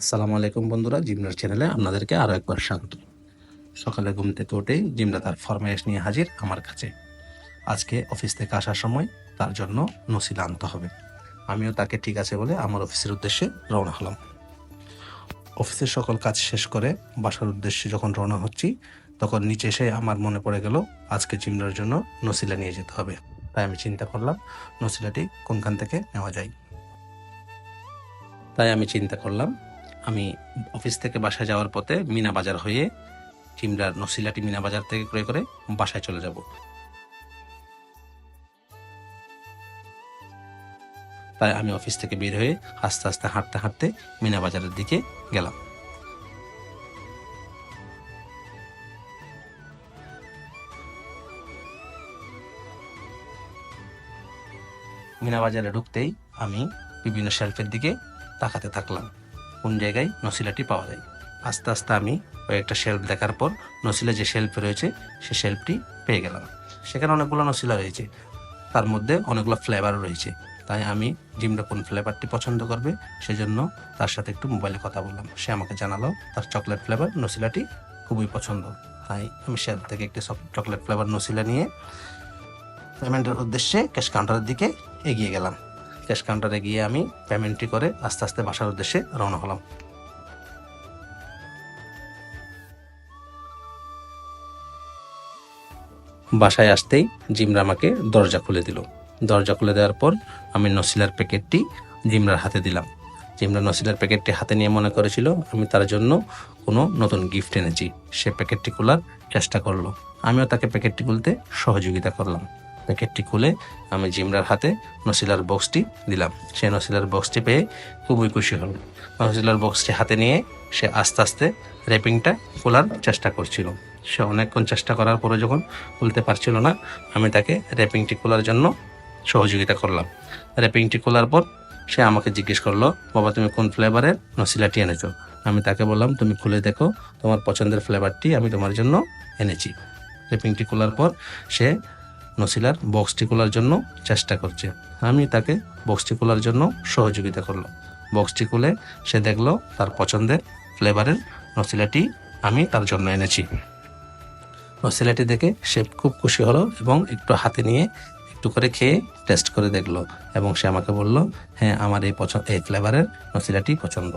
আসসালামু আলাইকুম বন্ধুরা, জিমনার চ্যানেলে আপনাদেরকে আরও একবার স্বাগত। সকালে ঘুম থেকে উঠেই জিমরা তার ফরমাইশ নিয়ে হাজির আমার কাছে। আজকে অফিস থেকে আসার সময় তার জন্য নসিলা আনতে হবে। আমিও তাকে ঠিক আছে বলে আমার অফিসের উদ্দেশ্যে রওনা হলাম। অফিসের সকল কাজ শেষ করে বাসার উদ্দেশ্যে যখন রওনা হচ্ছি, তখন নিচে এসে আমার মনে পড়ে গেল, আজকে জিমরার জন্য নসিলা নিয়ে যেতে হবে। তাই আমি চিন্তা করলাম, নসিলাটি কোনখান থেকে নেওয়া যায়? তাই আমি চিন্তা করলাম আমি অফিস থেকে বাসায় যাওয়ার পথে মিনা বাজার হয়ে চিমড়ার নসিলাটি মিনা বাজার থেকে ক্রয় করে বাসায় চলে যাব। তাই আমি অফিস থেকে বের হয়ে আস্তে আস্তে হাঁটতে হাঁটতে মিনা বাজারের দিকে গেলাম। মিনা বাজারে ঢুকতেই আমি বিভিন্ন শেলফের দিকে তাকাতে থাকলাম। কোন জায়গায় নসিলাটি পাওয়া যায়। আস্তে আস্তে আমি কয়েকটা শেলফ দেখার পর নসিলা যে শেলফে রয়েছে, সে শেলফটি পেয়ে গেলাম। সেখানে অনেকগুলো নসিলা রয়েছে। তার মধ্যে অনেকগুলো ফ্লেভারও রয়েছে। তাই আমি জিমটা কোন ফ্লেভারটি পছন্দ করবে, সেজন্য তার সাথে একটু মোবাইলে কথা বললাম। সে আমাকে জানালো, তার চকলেট ফ্লেভার নসিলাটি খুবই পছন্দ। তাই আমি শেলফ থেকে একটি চকলেট ফ্লেভার নসিলা নিয়ে পেমেন্টের উদ্দেশ্যে ক্যাশ কাউন্টারের দিকে এগিয়ে গেলাম। ক্যাশ কাউন্টারে গিয়ে আমি পেমেন্টটি করে আস্তে আস্তে বাসার উদ্দেশ্যে রওনা হলাম। বাসায় আসতেই জিমরা আমাকে দরজা খুলে দিল। দরজা খুলে দেওয়ার পর আমি নসিলার প্যাকেটটি জিমরার হাতে দিলাম। জিমরা নসিলার প্যাকেটটি হাতে নিয়ে মনে করেছিল, আমি তার জন্য কোনো নতুন গিফট এনেছি। সে প্যাকেটটি খোলার চেষ্টা করল। আমিও তাকে প্যাকেটটি খুলতে সহযোগিতা করলাম। প্যাকেটটি খুলে আমি জিমরার হাতে নসিলার বক্সটি দিলাম। সে নসিলার বক্সটি পেয়ে খুবই খুশি হল। নসিলার বক্সটি হাতে নিয়ে সে আস্তে আস্তে র্যাপিংটা খোলার চেষ্টা করছিল। সে অনেকক্ষণ চেষ্টা করার পরে যখন খুলতে পারছিল না, আমি তাকে র্যাপিংটি খোলার জন্য সহযোগিতা করলাম। র্যাপিংটি খোলার পর সে আমাকে জিজ্ঞেস করল, বাবা, তুমি কোন ফ্লেভারের নসিলাটি এনেছো? আমি তাকে বললাম, তুমি খুলে দেখো, তোমার পছন্দের ফ্লেভারটি আমি তোমার জন্য এনেছি। র্যাপিংটি খোলার পর সে নসিলার বক্সটি খোলার জন্য চেষ্টা করছে। আমি তাকে বক্সটি খোলার জন্য সহযোগিতা করলাম। বক্সটি খুলে সে দেখল তার পছন্দের ফ্লেভারের নসিলাটি আমি তার জন্য এনেছি। নসিলাটি দেখে সে খুব খুশি হলো এবং একটু হাতে নিয়ে একটু করে খেয়ে টেস্ট করে দেখল এবং সে আমাকে বলল হ্যাঁ আমার এই পছন্দ এই ফ্লেভারের নসিলাটি পছন্দ।